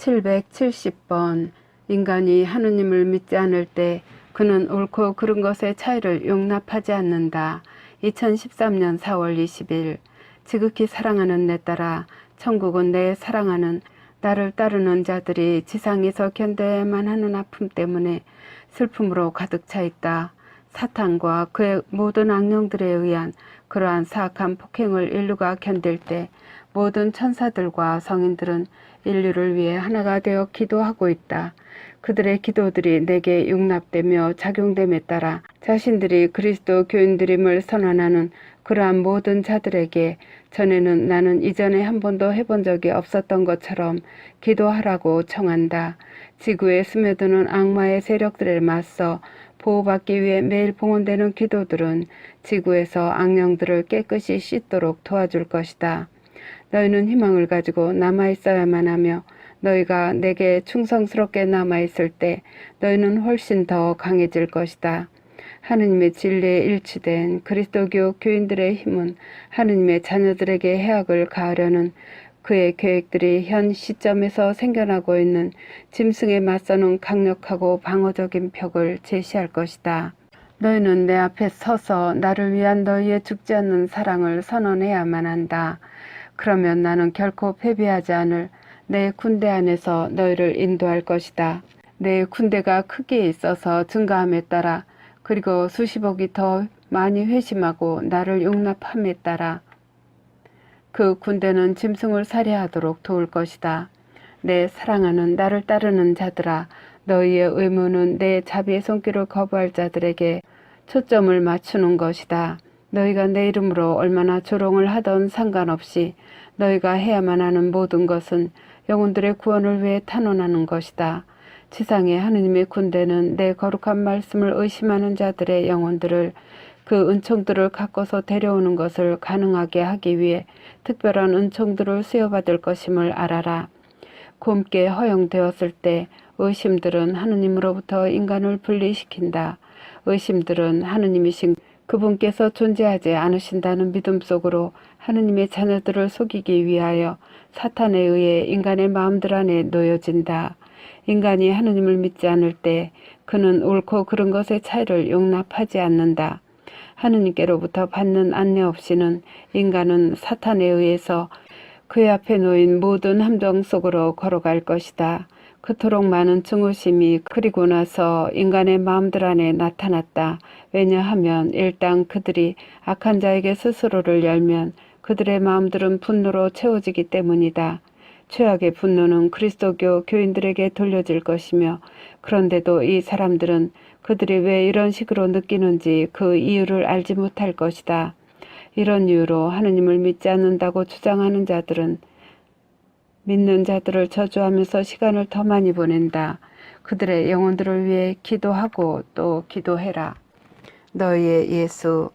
770번 인간이 하느님을 믿지 않을 때 그는 옳고 그른 것의 차이를 용납하지 않는다. 2013년 4월 20일 지극히 사랑하는 내 딸아 천국은 내 사랑하는 나를 따르는 자들이 지상에서 견뎌야만 하는 아픔 때문에 슬픔으로 가득 차 있다. 사탄과 그의 모든 악령들에 의한 그러한 사악한 폭행을 인류가 견딜 때 모든 천사들과 성인들은 인류를 위해 하나가 되어 기도하고 있다. 그들의 기도들이 내게 용납되며 작용됨에 따라 자신들이 그리스도 교인들임을 선언하는 그러한 모든 자들에게 전에는 나는 이전에 한 번도 해본 적이 없었던 것처럼 기도하라고 청한다. 지구에 스며드는 악마의 세력들에 맞서 보호받기 위해 매일 봉헌되는 기도들은 지구에서 악령들을 깨끗이 씻도록 도와줄 것이다. 너희는 희망을 가지고 남아있어야만 하며 너희가 내게 충성스럽게 남아있을 때 너희는 훨씬 더 강해질 것이다. 하느님의 진리에 일치된 그리스도교 교인들의 힘은 하느님의 자녀들에게 해악을 가하려는 그의 계획들이 현 시점에서 생겨나고 있는 짐승에 맞서는 강력하고 방어적인 벽을 제시할 것이다. 너희는 내 앞에 서서 나를 위한 너희의 죽지 않는 사랑을 선언해야만 한다. 그러면 나는 결코 패배하지 않을 내 군대 안에서 너희를 인도할 것이다. 내 군대가 크게 있어서 증가함에 따라 그리고 수십억이 더 많이 회심하고 나를 용납함에 따라 그 군대는 짐승을 살해하도록 도울 것이다. 내 사랑하는 나를 따르는 자들아 너희의 의무는 내 자비의 손길을 거부할 자들에게 초점을 맞추는 것이다. 너희가 내 이름으로 얼마나 조롱을 하던 상관없이 너희가 해야만 하는 모든 것은 영혼들의 구원을 위해 탄원하는 것이다. 지상의 하느님의 군대는 내 거룩한 말씀을 의심하는 자들의 영혼들을 그 은총들을 갖고서 데려오는 것을 가능하게 하기 위해 특별한 은총들을 수여받을 것임을 알아라. 곰께 허용되었을 때 의심들은 하느님으로부터 인간을 분리시킨다. 의심들은 하느님이신 그분께서 존재하지 않으신다는 믿음 속으로 하느님의 자녀들을 속이기 위하여 사탄에 의해 인간의 마음들 안에 놓여진다. 인간이 하느님을 믿지 않을 때 그는 옳고 그른 것의 차이를 용납하지 않는다. 하느님께로부터 받는 안내 없이는 인간은 사탄에 의해서 그의 앞에 놓인 모든 함정 속으로 걸어갈 것이다. 그토록 많은 증오심이 그리고 나서 인간의 마음들 안에 나타났다. 왜냐하면 일단 그들이 악한 자에게 스스로를 열면 그들의 마음들은 분노로 채워지기 때문이다. 최악의 분노는 그리스도교 교인들에게 돌려질 것이며 그런데도 이 사람들은 그들이 왜 이런 식으로 느끼는지 그 이유를 알지 못할 것이다. 이런 이유로 하느님을 믿지 않는다고 주장하는 자들은 믿는 자들을 저주하면서 시간을 더 많이 보낸다. 그들의 영혼들을 위해 기도하고 또 기도해라. 너희의 예수